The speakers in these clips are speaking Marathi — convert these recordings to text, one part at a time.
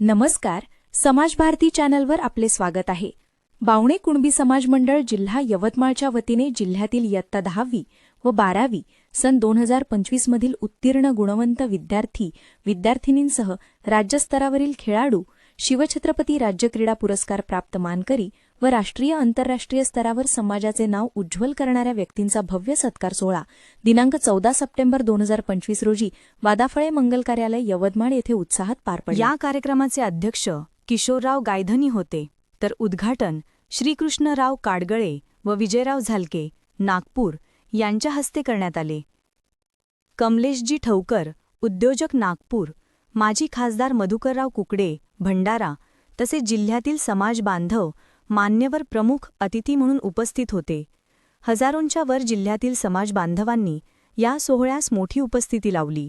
नमस्कार समाज भारती चॅनलवर आपले स्वागत आहे. बावणे कुणबी समाज मंडळ जिल्हा यवतमाळच्या वतीने जिल्ह्यातील इयत्ता दहावी व बारावी सन दोन हजार पंचवीसमधील उत्तीर्ण गुणवंत विद्यार्थी विद्यार्थिनींसह राज्यस्तरावरील खेळाडू शिवछत्रपती राज्य क्रीडा पुरस्कार प्राप्त मानकरी व राष्ट्रीय आंतरराष्ट्रीय स्तरावर समाजाचे नाव उज्ज्वल करणाऱ्या व्यक्तींचा भव्य सत्कार सोहळा. दिनांक चौदा सप्टेंबर दोन हजार पंचवीस रोजी वादाफळे मंगल कार्यालय यवतमाळ येथे उत्साहात पार पडले. या कार्यक्रमाचे अध्यक्ष किशोरराव गायधनी होते. तर उद्घाटन श्रीकृष्णराव काडगळे व विजयराव झालके नागपूर यांच्या हस्ते करण्यात आले. कमलेशजी ठवकर उद्योजक नागपूर माजी खासदार मधुकरराव कुकडे भंडारा तसेच जिल्ह्यातील समाज बांधव मान्यवर प्रमुख अतिथी म्हणून उपस्थित होते. हजारोंच्या वर जिल्ह्यातील समाज बांधवांनी या सोहळ्यास मोठी उपस्थिती लावली.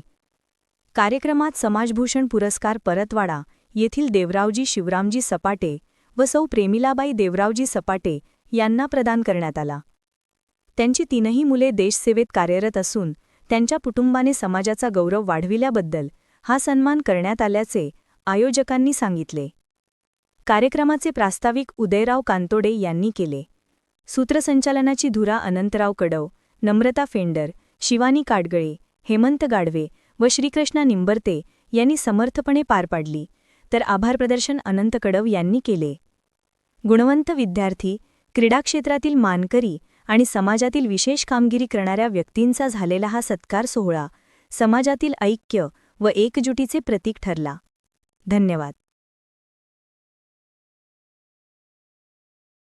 कार्यक्रमात समाजभूषण पुरस्कार परतवाडा येथील देवरावजी शिवरामजी सपाटे व सौ प्रेमिलाबाई देवरावजी सपाटे यांना प्रदान करण्यात आला. त्यांची तीनही मुले देशसेवेत कार्यरत असून त्यांच्या कुटुंबाने समाजाचा गौरव वाढविल्याबद्दल हा सन्मान करण्यात आल्याचे आयोजकांनी सांगितले. कार्यक्रमाचे प्रास्ताविक उदयराव कांतोडे यांनी केले. सूत्रसंचालनाची धुरा अनंतराव कडव नम्रता फेंडर शिवानी काडगळे हेमंत गाडवे व श्रीकृष्णा निंबर्ते यांनी समर्थपणे पार पाडली. तर आभार प्रदर्शन अनंत कडव यांनी केले. गुणवंत विद्यार्थी क्रीडा क्षेत्रातील मानकरी आणि समाजातील विशेष कामगिरी करणाऱ्या व्यक्तींचा झालेला हा सत्कार सोहळा समाजातील ऐक्य व एकजुटीचे प्रतीक ठरला. धन्यवाद.